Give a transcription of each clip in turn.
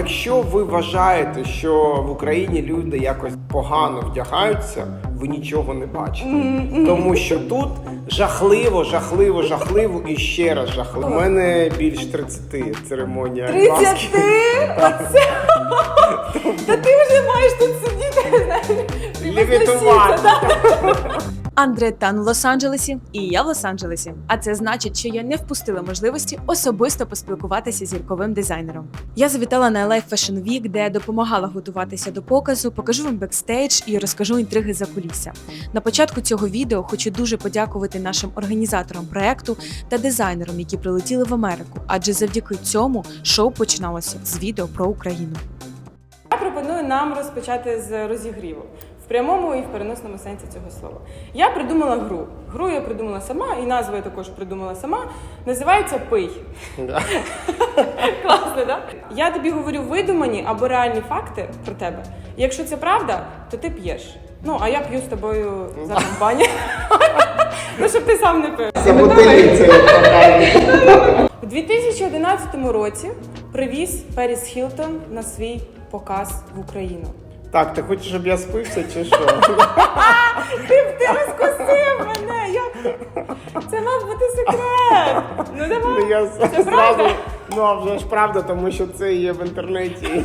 якщо ви вважаєте, що в Україні люди якось погано вдягаються, ви нічого не бачите. Тому що тут жахливо, жахливо, жахливо і ще раз жахливо. У мене більш 30 церемонія. 30? маски. Оце? Та ти вже маєш тут сидіти, знаєш, Левітувати. Андре Тан в Лос-Анджелесі, і я в Лос-Анджелесі. А це значить, що я не впустила можливості особисто поспілкуватися з зірковим дизайнером. Я завітала на LA Fashion Week, де допомагала готуватися до показу, покажу вам бекстейдж і розкажу інтриги за кулісся. На початку цього відео хочу дуже подякувати нашим організаторам проекту та дизайнерам, які прилетіли в Америку, адже завдяки цьому шоу починалося з відео про Україну. Я пропоную нам розпочати з розігріву. Прямому і в переносному сенсі цього слова. Я придумала гру. Гру я придумала сама, і назву я також придумала сама. Називається Пий. Да. Класно, так? Я тобі говорю видумані або реальні факти про тебе. Якщо це правда, то ти п'єш. Ну, а я п'ю з тобою за компанію. Ну, щоб ти сам не пив. Це. У 2011 році привіз Періс Хілтон на свій показ в Україну. Так, ти хочеш, щоб я спився чи що? Ти, ти розкусив мене! Як? Це мав бути секрет! Ну Ну, давай! я Це правда? Ну а вже ж правда, тому що це є в інтернеті.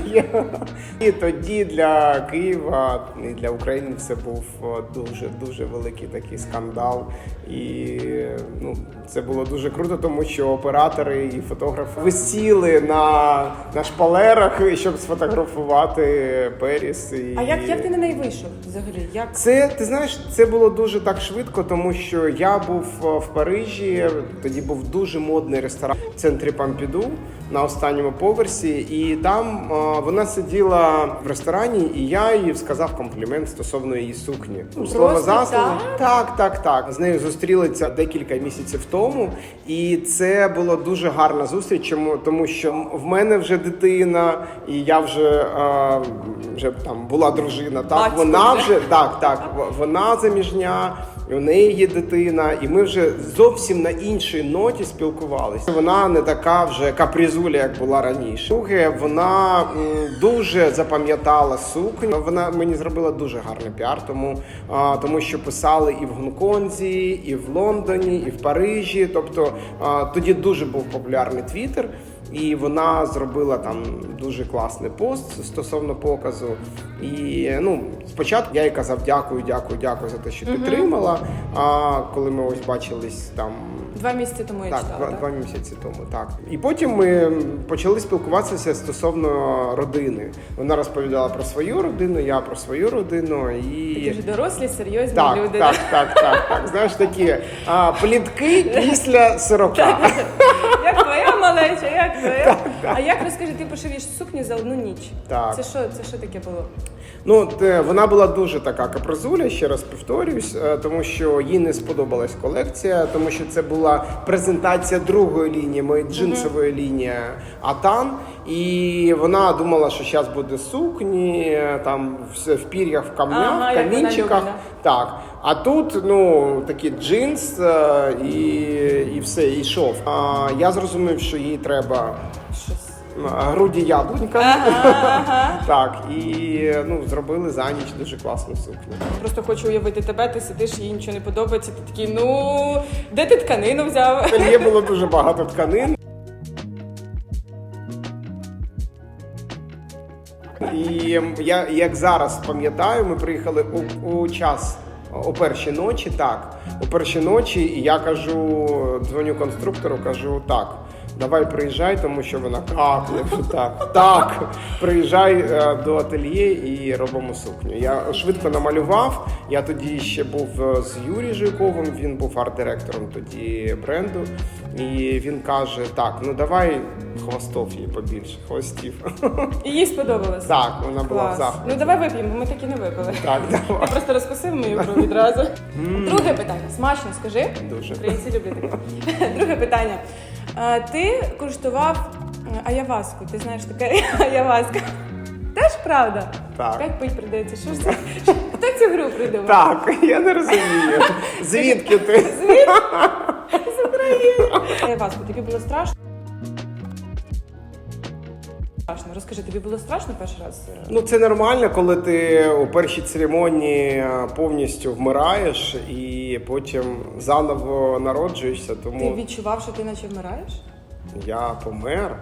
І тоді для Києва і для України це був дуже дуже великий такий скандал. І ну, це було дуже круто, тому що оператори і фотографи висіли на, на шпалерах, щоб сфотографувати Періс. І... А як, як ти на неї вийшов взагалі? Як? Це ти знаєш, це було дуже так швидко, тому що я був е, в Парижі. Тоді був дуже модний ресторан в центрі Помпіду на останньому поверсі, і там е, вона сиділа в ресторані, і я їй сказав комплімент стосовно її сукні. Ну, слово Просто так? Так, так, так. З нею зустрілися декілька місяців тому, і це була дуже гарна зустріч. Чому тому, що в мене вже дитина, і я вже, е, вже там була дружина. Так, Батько вона вже. вже так, так. Вона заміжня, у неї є дитина, і ми вже зовсім на іншій ноті спілкувалися. Вона не така вже капризуля, як була раніше. Друге, вона дуже запам'ятала сукню. Вона мені зробила дуже гарний піар, тому, а, тому що писали і в Гонконзі, і в Лондоні, і в Парижі. Тобто а, тоді дуже був популярний твіттер. І вона зробила там дуже класний пост стосовно показу. І ну, спочатку я їй казав дякую, дякую, дякую за те, що підтримала. А коли ми ось бачились там. Два місяці тому я Так, читала. два, так? два місяці тому, так. І потім ми почали спілкуватися стосовно родини. Вона розповідала про свою родину, я про свою родину. І... Дуже дорослі, серйозні Так, люди. так, так, так, так. Знаєш, такі а, плітки після 40. Як твоя малеча, як твоя? А як розкажи, ти пошивіш сукню за одну ніч? Так. Це що, це що таке було? Ну, те, вона була дуже така капризуля, ще раз повторюсь, е, тому що їй не сподобалась колекція, тому що це була презентація другої лінії, моєї джинсової лінії Атан. І вона думала, що зараз буде сукні, е, там все в пір'ях, в камнях, Ага, в як вона камінчиках. любить, Так. А тут ну такий джинс е, і, і все, і шов. А я зрозумів, що їй треба груді яблунька. Ага, ага. Так, і ну, зробили за ніч дуже класну сукню. Просто хочу уявити тебе, ти сидиш, їй нічого не подобається. Ти такий, ну де ти тканину взяв? Ательє було дуже багато тканин. І я як зараз пам'ятаю, ми приїхали у, у час о першій ночі, так. о першій ночі, і я кажу, дзвоню конструктору, кажу так. Давай приїжджай, тому що вона как, я так, так, приїжджай е, до ательє і робимо сукню. Я швидко намалював. Я тоді ще був е, з Юрієм Жуйковим, він був арт-директором тоді бренду. І він каже: так, ну давай хвостов їй побільше, хвостів. І їй сподобалось. Так, вона була в Клас. захваті. Ну давай вип'ємо, бо ми таки не випили. Так, Ти давай. просто розкусив мою гру відразу. Друге питання. Смачно, скажи. Дуже. Українці люблять таке. Друге питання. А, Ти куштував е, аяваску. Ти знаєш таке аяваска. Теж правда? Так. Як пить придається? Що ж це? Хто цю гру придумав? Так, я не розумію. Звідки ти? З України. Аяваску, тобі було страшно? Розкажи, тобі було страшно перший раз? е, Ну, це нормально, коли ти у першій церемонії е, повністю вмираєш і потім заново народжуєшся. Ти відчував, що ти наче вмираєш? я помер.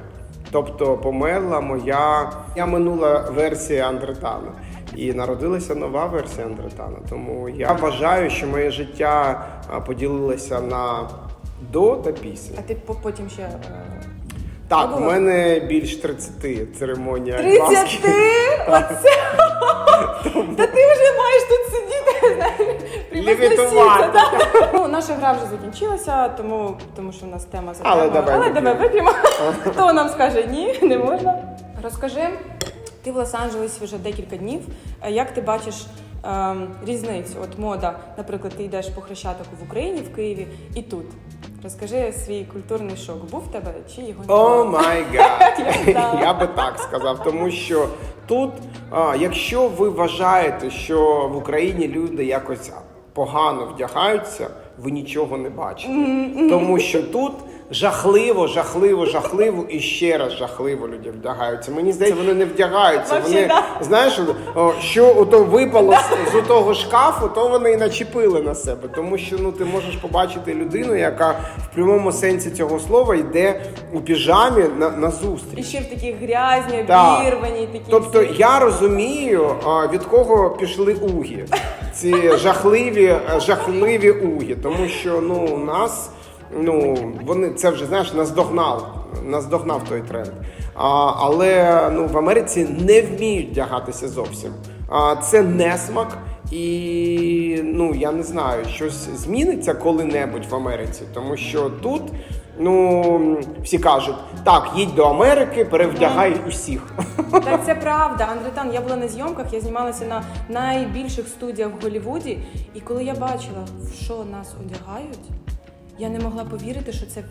Тобто померла моя, моя минула версія Андретана. І народилася нова версія Андретана. Тому я вважаю, що моє життя поділилося на до та після. А ти потім ще. Так, у мене більш 30 церемонія. 30? Айваски. Оце! Та ти вже маєш тут сидіти, знаєш, Лівітувати. припасносіться. Ну, наша гра вже закінчилася, тому, тому що в нас тема за Але давай Але вип'ємо. давай вип'ємо. Хто нам скаже ні, не можна. Розкажи, ти в Лос-Анджелесі вже декілька днів. Е, Як ти бачиш ем, різницю? От мода, наприклад, ти йдеш по хрещатику в Україні, в Києві і тут. Розкажи свій культурний шок. Був в тебе чи його не О май гад! Я би так сказав, тому що тут, а, якщо ви вважаєте, що в Україні люди якось погано вдягаються, ви нічого не бачите. Тому що тут жахливо, жахливо, жахливо і ще раз жахливо люди вдягаються. Мені здається, вони не вдягаються. Вони знаєш, що ото випало з, того шкафу, то вони і начепили на себе. Тому що ну ти можеш побачити людину, яка в прямому сенсі цього слова йде у піжамі на, на зустріч. І ще в такі грязні, обірвані, такі. Тобто всі. я розумію, від кого пішли угі. Ці жахливі, жахливі угі. Тому що ну у нас ну вони це вже знаєш наздогнав, наздогнав той тренд. А, але ну в Америці не вміють вдягатися зовсім. А, це несмак. І ну я не знаю, щось зміниться коли-небудь в Америці, тому що тут ну всі кажуть, так, їдь до Америки, перевдягай усіх. Так це правда. Андретан, я була на зйомках, я знімалася на найбільших студіях в Голлівуді, і коли я бачила, в що нас одягають, я не могла повірити, що це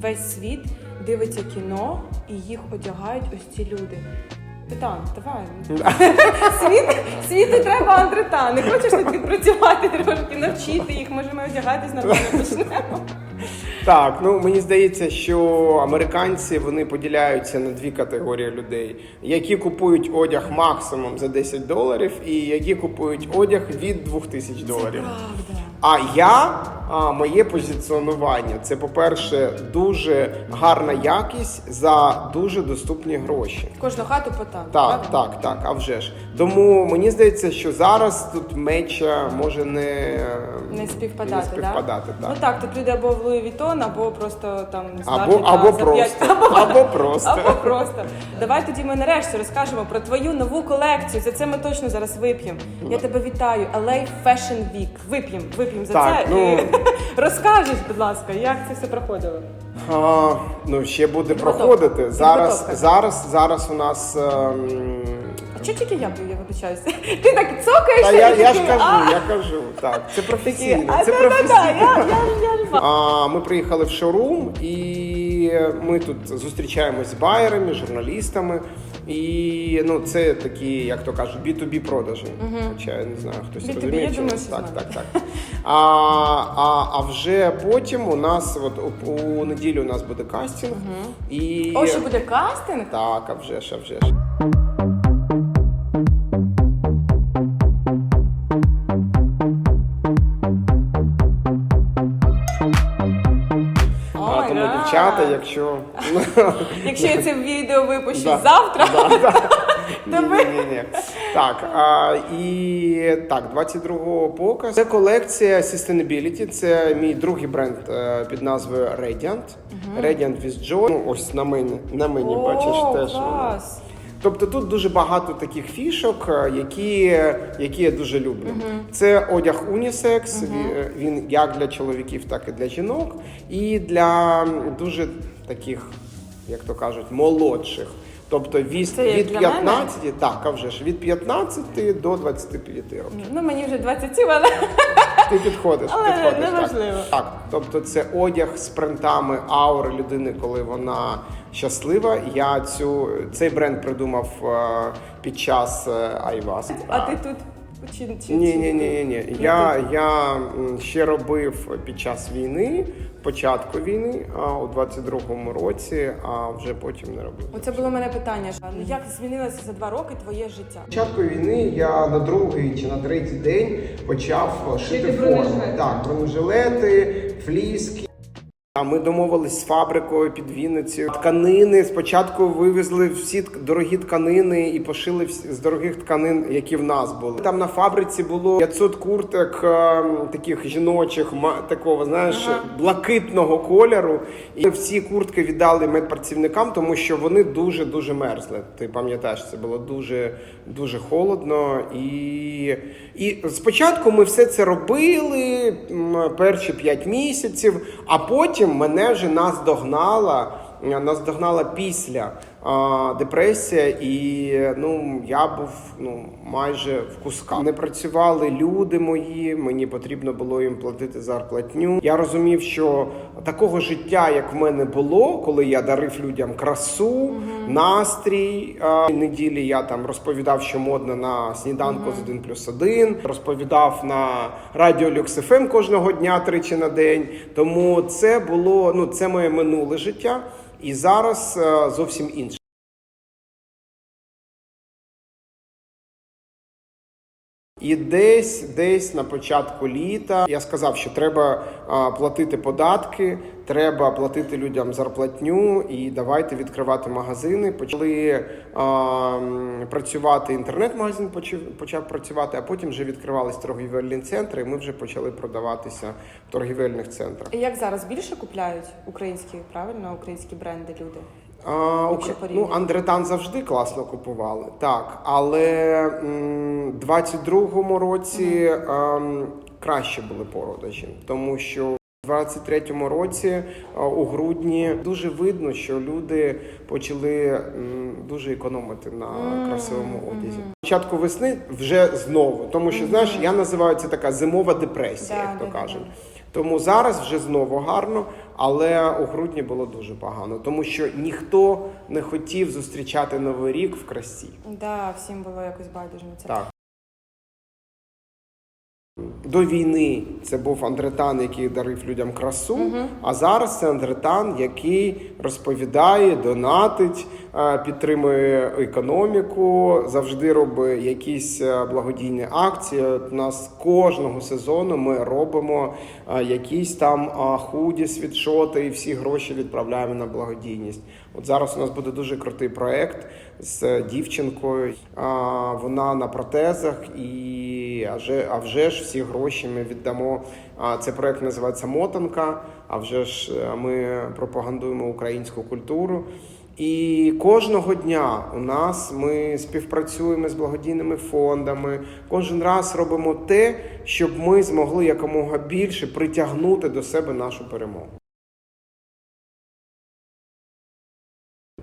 весь світ дивиться кіно і їх одягають ось ці люди. Титан, давай. Світ, світу треба Андретан. Не хочеш тут відпрацювати трошки, навчити їх, може ми одягатись нормально почнемо. Так, ну мені здається, що американці вони поділяються на дві категорії людей: які купують одяг максимум за 10 доларів, і які купують одяг від 2000 доларів. Правда. А я, а, моє позиціонування це, по-перше, дуже гарна якість за дуже доступні гроші. Кожну хату по так. Так, правда? так, так, а вже ж. Тому мені здається, що зараз тут меча може не, Не співпадати, не співпадати да? так. Ну так, тут люди або в Луї Вітон, або просто там Або, здати або за просто. п'ять- Або просто. Або просто. Давай тоді ми нарешті розкажемо про твою нову колекцію. За це ми точно зараз вип'ємо. Я тебе вітаю. LA Fashion Week. Вип'ємо, вип'ємо за Так, це. ну- І розкажеш, будь ласка, як це все проходило. А, ну, ще буде Підготовка. проходити. Зараз, Підготовка. зараз, зараз у нас. ем, А чого тільки я п'ю, я вибачаюся? Ти так цокаєш. Та я, і я ж кажу, «А». я кажу. Так, це професійно. Це професійно. А, ми приїхали в шоурум, і ми тут зустрічаємось з байерами, журналістами. І ну, це такі, як то кажуть, B2B продажі. Хоча я не знаю, хтось B2B, розуміє. я чи думаю, що так, знаю. так, так. А, а, а вже потім у нас, от у, неділю у нас буде кастинг. І... О, ще буде кастинг? Так, а вже ж, а вже ж. Дівчата, якщо Якщо я це відео випущу завтра, ні, ні, ні, ні. Так, а, і так, 22-го показ. Це колекція Sustainability. Це мій другий бренд е, під назвою Radiant. Radiant with Joy. Ну, ось на мені, на мені бачиш теж. клас. Тобто тут дуже багато таких фішок, е, які, які я дуже люблю. Це одяг унісекс, він, він як для чоловіків, так і для жінок, і для дуже таких, як то кажуть, молодших. Тобто від, Це як від для 15, так, а вже ж від 15 до 25 років. Ну мені вже 27, але Ти підходиш, Але підходиш. неважливо. Так. так, тобто це одяг з принтами аури людини, коли вона щаслива. Я цю цей бренд придумав е, під час е, Айвас. а ти тут Чи, чи, Ні, ні, ні, ні, ні. Я, я ще робив під час війни, початку війни, а у 22-му році, а вже потім не робив. Оце було в мене питання. Ну як змінилося за два роки твоє життя? Початку війни я на другий чи на третій день почав Шити форму. Так, бронежилети, фліски. А Ми домовились з фабрикою під Вінницею. Тканини спочатку вивезли всі дорогі тканини і пошили з дорогих тканин, які в нас були. Там на фабриці було 500 курток е, таких жіночих, такого знаєш, блакитного кольору. І ми всі куртки віддали медпрацівникам, тому що вони дуже дуже мерзли. Ти пам'ятаєш, це було дуже дуже холодно. І, і спочатку ми все це робили перші 5 місяців, а потім мене вже наздогнала. Наздогнала після а, депресія, і ну я був ну майже в кусках. Не працювали люди мої. Мені потрібно було їм платити зарплатню. Я розумів, що такого життя, як в мене було, коли я дарив людям красу, настрій. А, неділі я там розповідав, що модно на сніданку з 1 плюс 1, розповідав на радіо Люкс ФМ кожного дня тричі на день. Тому це було ну це моє минуле життя, і зараз е, зовсім інше. І десь, десь на початку літа я сказав, що треба платити податки, треба платити людям зарплатню, і давайте відкривати магазини. Почали а, працювати інтернет-магазин, почав, почав працювати, а потім вже відкривались торгівельні центри, і ми вже почали продаватися в торгівельних центрах. Як зараз більше купляють українські, правильно, українські бренди люди? А, ну. Андретан завжди класно купували, так. Але м, 22-му році ем, краще були продажі, тому що в 23-му році а, у грудні дуже видно, що люди почали м, дуже економити на красивому одязі. Початку весни вже знову, тому що знаєш, я називаю це така зимова депресія, як то кажуть. Тому зараз вже знову гарно, але у грудні було дуже погано, тому що ніхто не хотів зустрічати новий рік в красі. Да, всім було якось байдуже на це. Так. До війни це був Андретан, який дарив людям красу. А зараз це Андретан, який розповідає, донатить, підтримує економіку, завжди робить якісь благодійні акції. У нас кожного сезону ми робимо якісь там худі, світшоти, і всі гроші відправляємо на благодійність. От зараз у нас буде дуже крутий проект з дівчинкою. Вона на протезах, і а вже, а вже ж всі гроші ми віддамо. А цей проект називається Мотанка. А вже ж ми пропагандуємо українську культуру. І кожного дня у нас ми співпрацюємо з благодійними фондами. Кожен раз робимо те, щоб ми змогли якомога більше притягнути до себе нашу перемогу.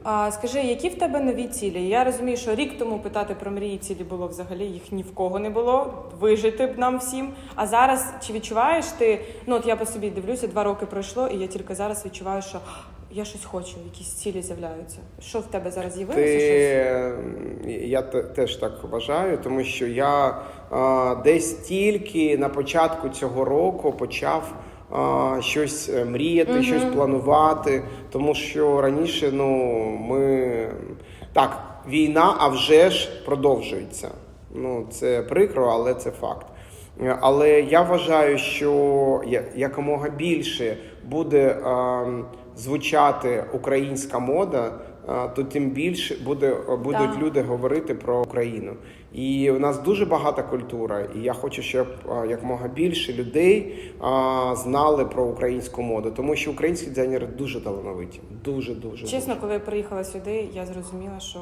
А скажи, які в тебе нові цілі? Я розумію, що рік тому питати про мрії цілі було взагалі їх ні в кого не було. Вижити б нам всім. А зараз чи відчуваєш ти? Ну от я по собі дивлюся, два роки пройшло, і я тільки зараз відчуваю, що я щось хочу, якісь цілі з'являються. Що в тебе зараз з'явилося? Ти, Щось? я теж так вважаю, тому що я а, десь тільки на початку цього року почав щось е, мріяти, щось планувати. Тому що раніше ну, ми так, війна, а вже ж продовжується. Ну, це прикро, але це факт. Але я вважаю, що якомога більше буде е, звучати українська мода, то тим більше буде, будуть Так. люди говорити про Україну. І у нас дуже багата культура, і я хочу, щоб якомога більше людей знали про українську моду, тому що українські дизайнери дуже талановиті. Дуже дуже Чесно, коли я приїхала сюди, я зрозуміла, що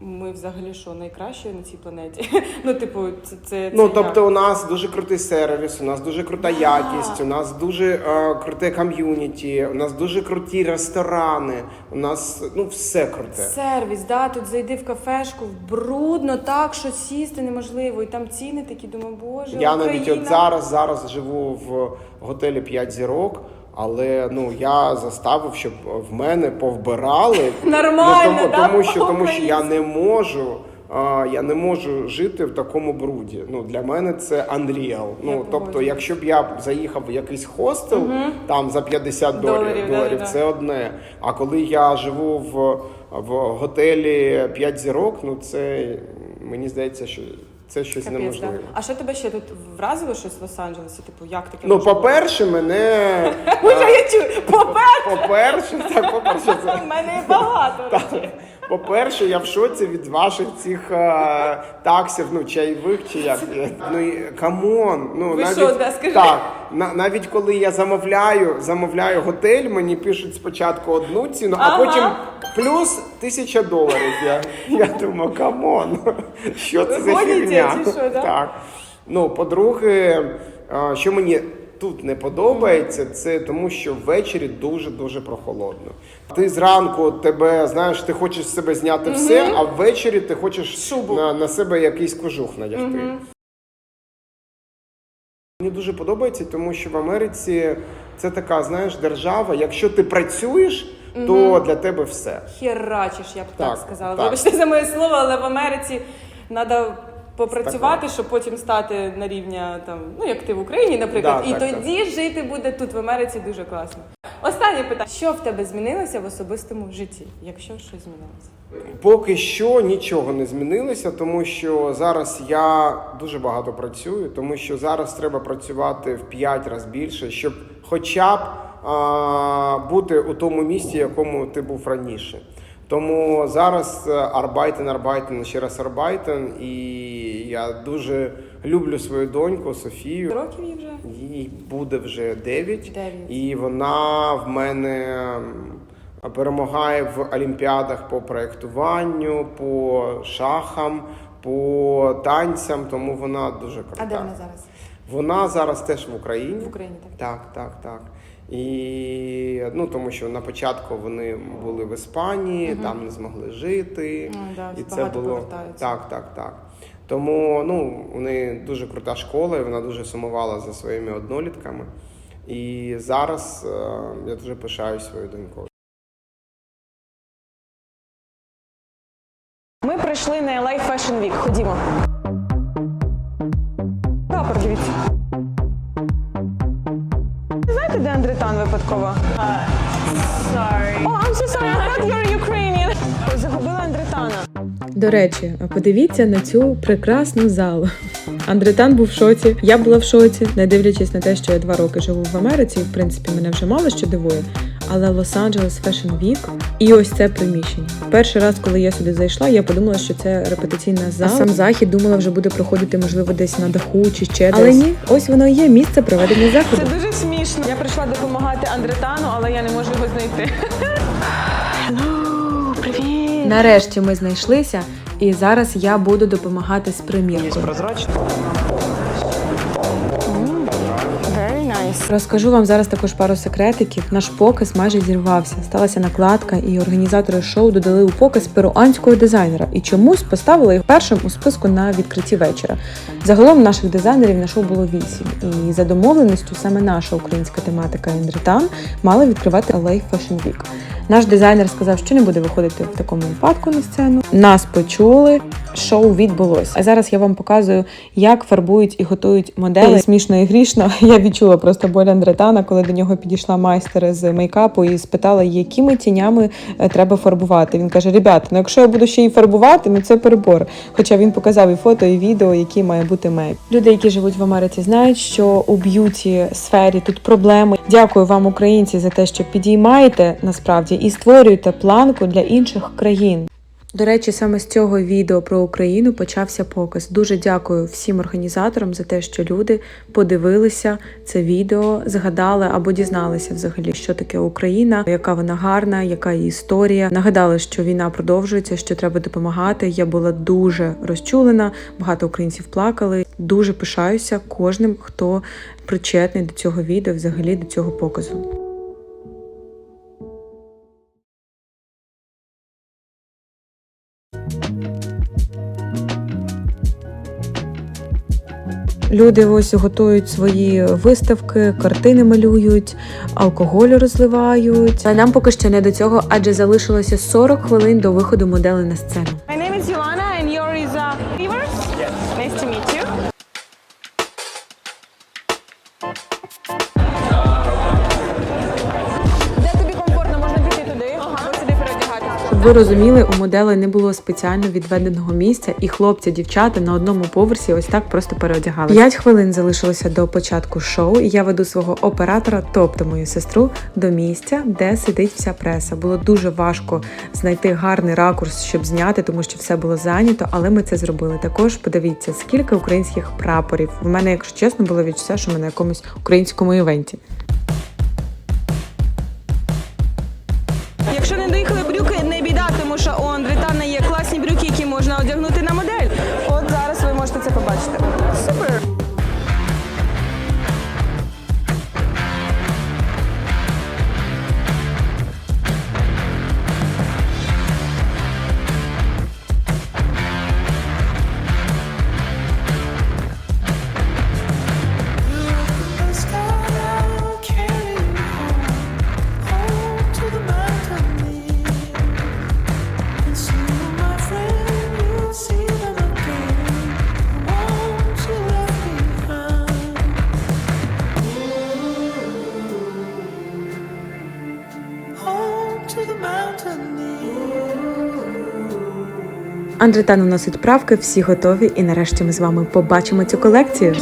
ми взагалі що найкращі на цій планеті. Ну, типу, це це Ну, це тобто, у нас дуже крутий сервіс, у нас дуже крута якість, у нас дуже е, круте ком'юніті, у нас дуже круті ресторани, у нас ну все круте. Сервіс, да, тут зайди в кафешку, брудно так, що сісти неможливо, і там ціни такі, думаю, боже, Я Україна. навіть от зараз зараз живу в готелі 5 зірок. Але ну я заставив, щоб в мене повбирали Нормально, ну, тому, да, тому що тому що я не можу а, я не можу жити в такому бруді. Ну для мене це unreal. Ну тобто, погоджуюсь. якщо б я заїхав в якийсь хостел там за 50 доларів, Доларів, доларів, да-да-да. це одне. А коли я живу в, в готелі 5 зірок, ну це мені здається, що це щось Капець, да. А що тебе ще тут вразило щось в Лос-Анджелесі? Типу, як таке? Ну, по-перше, мене Уже я чую, по-перше, по-перше, так, по-перше, це в мене є багато речей. По-перше, я в шоці від ваших цих е, таксів, ну чайових чи як. Ну і камон. Ну Ви навіть що, да, скажи? так. На, навіть коли я замовляю, замовляю готель, мені пишуть спочатку одну ціну, а Ага. потім плюс тисяча доларів. Я, я думаю, камон, що це за гоните фігня? чи що, да? Так. Ну, по-друге, е, що мені тут не подобається, це тому, що ввечері дуже дуже прохолодно. Ти зранку тебе знаєш, ти хочеш з себе зняти все, а ввечері ти хочеш на, на себе якийсь кожух надягти. Мені дуже подобається, тому що в Америці це така, знаєш, держава. Якщо ти працюєш, то для тебе все. Херачиш, я б так, Так, сказала. так. Вибачте за моє слово, але в Америці треба попрацювати, щоб потім стати на рівня там, ну як ти в Україні, наприклад, Да, і так, тоді жити буде тут в Америці дуже класно. Останнє питання: що в тебе змінилося в особистому житті, якщо щось змінилося? Поки що нічого не змінилося, тому що зараз я дуже багато працюю, тому що зараз треба працювати в 5 разів більше, щоб хоча б а, бути у тому місці, якому ти був раніше. Тому зараз е, арбайтен, арбайтен, ще раз арбайтен, і я дуже люблю свою доньку Софію. Років їй вже? Їй буде вже 9, Дев'ять. і вона в мене перемагає в олімпіадах по проєктуванню, по шахам, по танцям, тому вона дуже крута. А де вона зараз? Вона зараз теж в Україні. В Україні так. Так, так, так. І ну тому що на початку вони були в Іспанії, там не змогли жити. Ну, да, і це було повертаються. так, так, так. Тому ну у неї дуже крута школа, і вона дуже сумувала за своїми однолітками. І зараз е, я дуже пишаюсь своєю донькою. Ми прийшли на LA Fashion Week. Ходімо. Андретан випадково? Sorry. Oh. Загубила Андретана. До речі, подивіться на цю прекрасну залу. Андретан був в шоці, я була в шоці, не дивлячись на те, що я два роки живу в Америці, і в принципі мене вже мало що дивує. Але Лос-Анджелес Fashion Week і ось це приміщення. Перший раз, коли я сюди зайшла, я подумала, що це репетиційна зала. А сам захід думала, вже буде проходити, можливо, десь на даху чи ще Але ні, ось воно і є місце проведення заходу. Це дуже смішно. Я прийшла допомагати Андретану, але я не можу його знайти. Hello, привіт. Нарешті ми знайшлися, і зараз я буду допомагати з приміркою. Very nice. Розкажу вам зараз також пару секретиків. Наш показ майже зірвався. Сталася накладка, і організатори шоу додали у показ перуанського дизайнера і чомусь поставили їх першим у списку на відкритті вечора. Загалом наших дизайнерів на шоу було вісім. І за домовленістю саме наша українська тематика Індретан мала відкривати LA Fashion Week. Наш дизайнер сказав, що не буде виходити в такому випадку на сцену. Нас почули, шоу відбулося. А зараз я вам показую, як фарбують і готують моделі. Смішно і грішно. Я відчула просто боль Андретана, коли до нього підійшла майстер з мейкапу і спитала, якими тінями е, треба фарбувати. Він каже: Ребята, ну якщо я буду ще й фарбувати, ну це перебор. Хоча він показав і фото, і відео, які має бути мейк. Люди, які живуть в Америці, знають, що у б'юті сфері тут проблеми. Дякую вам, українці, за те, що підіймаєте насправді і створюєте планку для інших країн. До речі, саме з цього відео про Україну почався показ. Дуже дякую всім організаторам за те, що люди подивилися це відео, згадали або дізналися взагалі, що таке Україна, яка вона гарна, яка її історія. Нагадали, що війна продовжується, що треба допомагати. Я була дуже розчулена. Багато українців плакали. Дуже пишаюся кожним, хто причетний до цього відео, взагалі до цього показу. Люди ось готують свої виставки, картини малюють, алкоголь розливають. А нам поки що не до цього, адже залишилося 40 хвилин до виходу моделі на сцену. Щоб ви розуміли, у моделей не було спеціально відведеного місця, і хлопці, дівчата на одному поверсі ось так просто переодягали. П'ять хвилин залишилося до початку шоу, і я веду свого оператора, тобто мою сестру, до місця, де сидить вся преса. Було дуже важко знайти гарний ракурс, щоб зняти, тому що все було зайнято, але ми це зробили. Також подивіться, скільки українських прапорів. У мене, якщо чесно, було відчуття, що ми на якомусь українському івенті. Андрета наносить правки, всі готові, і нарешті ми з вами побачимо цю колекцію.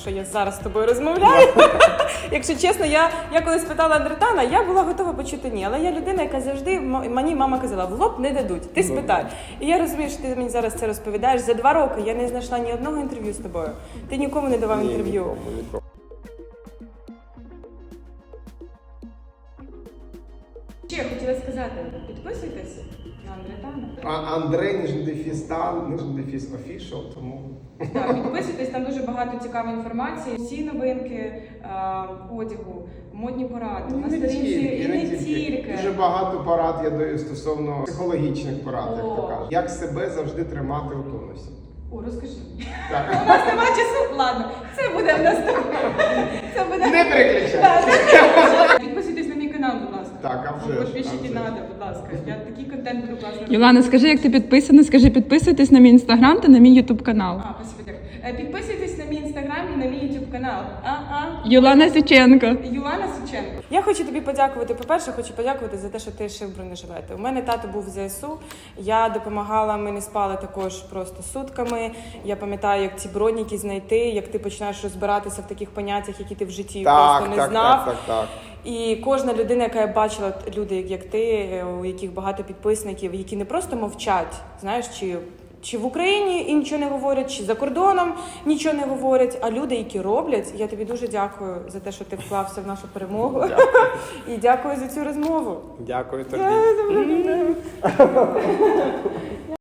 Що я зараз з тобою розмовляю. Якщо чесно, я, я коли спитала Андретана, я була готова почути ні. Але я людина, яка завжди мені мама казала, в лоб не дадуть, ти спитай. І я розумію, що ти мені зараз це розповідаєш. За два роки я не знайшла ні одного інтерв'ю з тобою. Ти нікому не давав інтерв'ю. Ще хотіла сказати, підписуйтесь на Андретана. А Андрей ніж дефіс стан, ніж дефіс офішал, тому Так, підписуйтесь, там дуже багато цікавої інформації. Всі новинки е, одягу, модні поради. На сторінці і не тільки. Дуже багато порад я даю стосовно психологічних порад, як то О. кажуть. Як себе завжди тримати у тонусі. О, розкажи. Так. У нас немає часу. Ладно, це буде в наступному. Це буде. Не переключай. Так, не переключай. Підписуйтесь на мій канал, будь ласка. Так, а вже ж, а вже ж. надо, будь ласка. Я такий контент буду класно. Юлана, скажи, як ти підписана, скажи, підписуйтесь на мій інстаграм та на мій ютуб канал. А, спасибо, дякую. Е, Підписуйтесь на мій інстаграм і на мій ютуб канал. А-а. Юлана Січенко. Юлана Сученко. Я хочу тобі подякувати. По-перше, хочу подякувати за те, що ти шив бронежилети. У мене тато був в ЗСУ. Я допомагала. Ми не спали також просто сутками. Я пам'ятаю, як ці броніки знайти, як ти починаєш розбиратися в таких поняттях, які ти в житті Так, просто не так, знав. так, так, так. І кожна людина, яка я бачила, люди, як ти, у яких багато підписників, які не просто мовчать, знаєш, чи. Чи в Україні і нічого не говорять, чи за кордоном нічого не говорять, а люди, які роблять, я тобі дуже дякую за те, що ти вклався в нашу перемогу. І дякую за цю розмову. Дякую тобі. Я-